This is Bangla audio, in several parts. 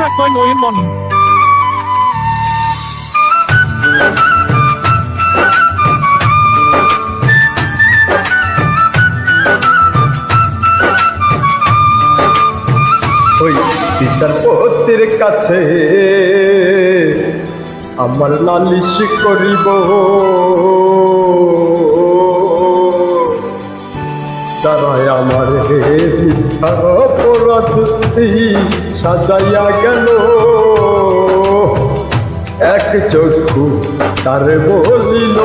Checkpoint Oyen Morning. ওই বিচারপতির কাছে আমার নালিশ করিব তারাই আমার হে মিথ্যা অপরাধ সাজাইয়া গেল। এক চক্ষু তার বলিল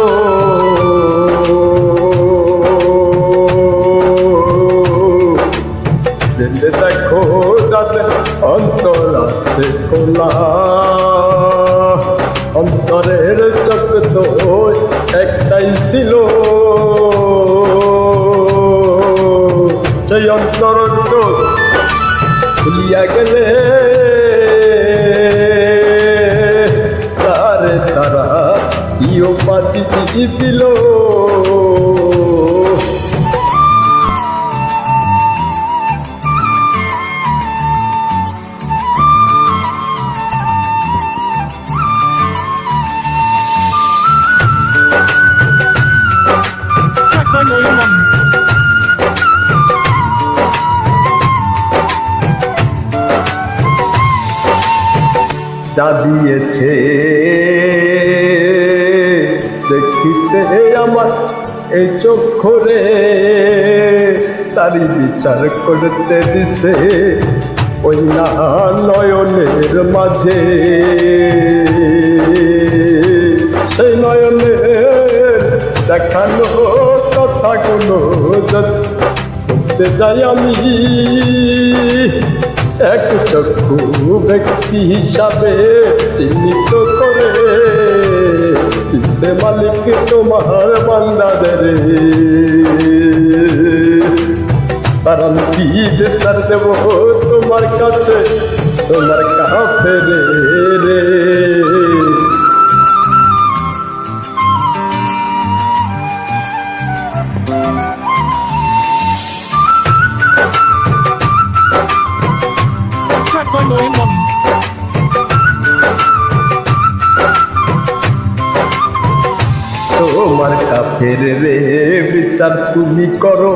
জেনে দেখো যাতে অন্তর আছে খোলা। অন্তরের তো একটাই ছিল। সেই অন্তর চোখ খুলিয়া গেলে। তারে তারা ইও পাতি দিল। যা দেখিতে আমার এই চক্ষরে তারই বিচার করতে দিছে ওই না নয়নের মাঝে। সেই নয়নের দেখানো কথাগুলো করতে যাই আমি। এক চক্ষু ব্যক্তি হিসাবে চিহ্নিত করে সে মালিক তোমার বান্দাদের। কারণ কি বেসার দেব তোমার কাছে? তোমার কাফের রে। তোমার কাফের রে বিচার তুমি করো।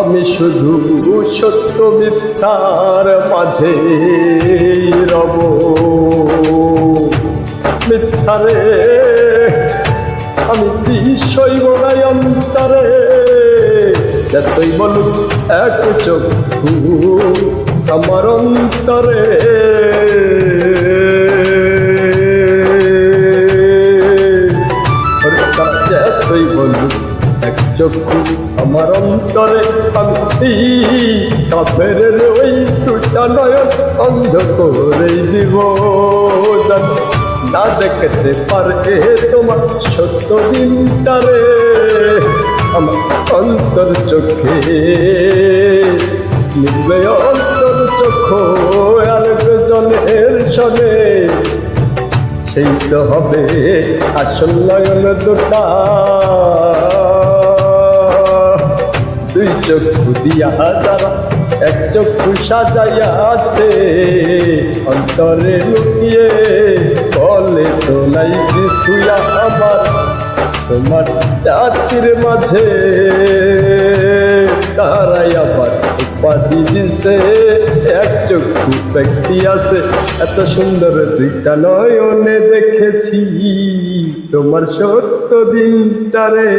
আমি শুধু সত্য মিথ্যার মাঝে রব। মিথ্যারে আমি বিষয় বলাই অন্তরে। যতই বলুক এক চক্ষু আমার অন্তরে। চক্ষু আমার অন্তরে আমি কাফের ওই দুটা নয়ন অন্ধ করে দিব। না দেখতে পারে তোমার সত্য দিনটারে আমার অন্তর চোখে। নিবে অন্তর চোখ আর জনের সনে। সেই তো হবে আসল নয়ন দুটা। চক্ষু দিয়া যারা এক চক্ষু সাজাইয়া আছে। অন্তরে লুকিয়ে বলে তো নাই কিছুয়া আমার, তোমার জাতির মাঝে। তারাই আবার উপাধি দিছে, এক চক্ষু ব্যক্তি আছে। এত সুন্দর দুইটা নয়নে দেখেছি, তোমার সত্য দিনটারে।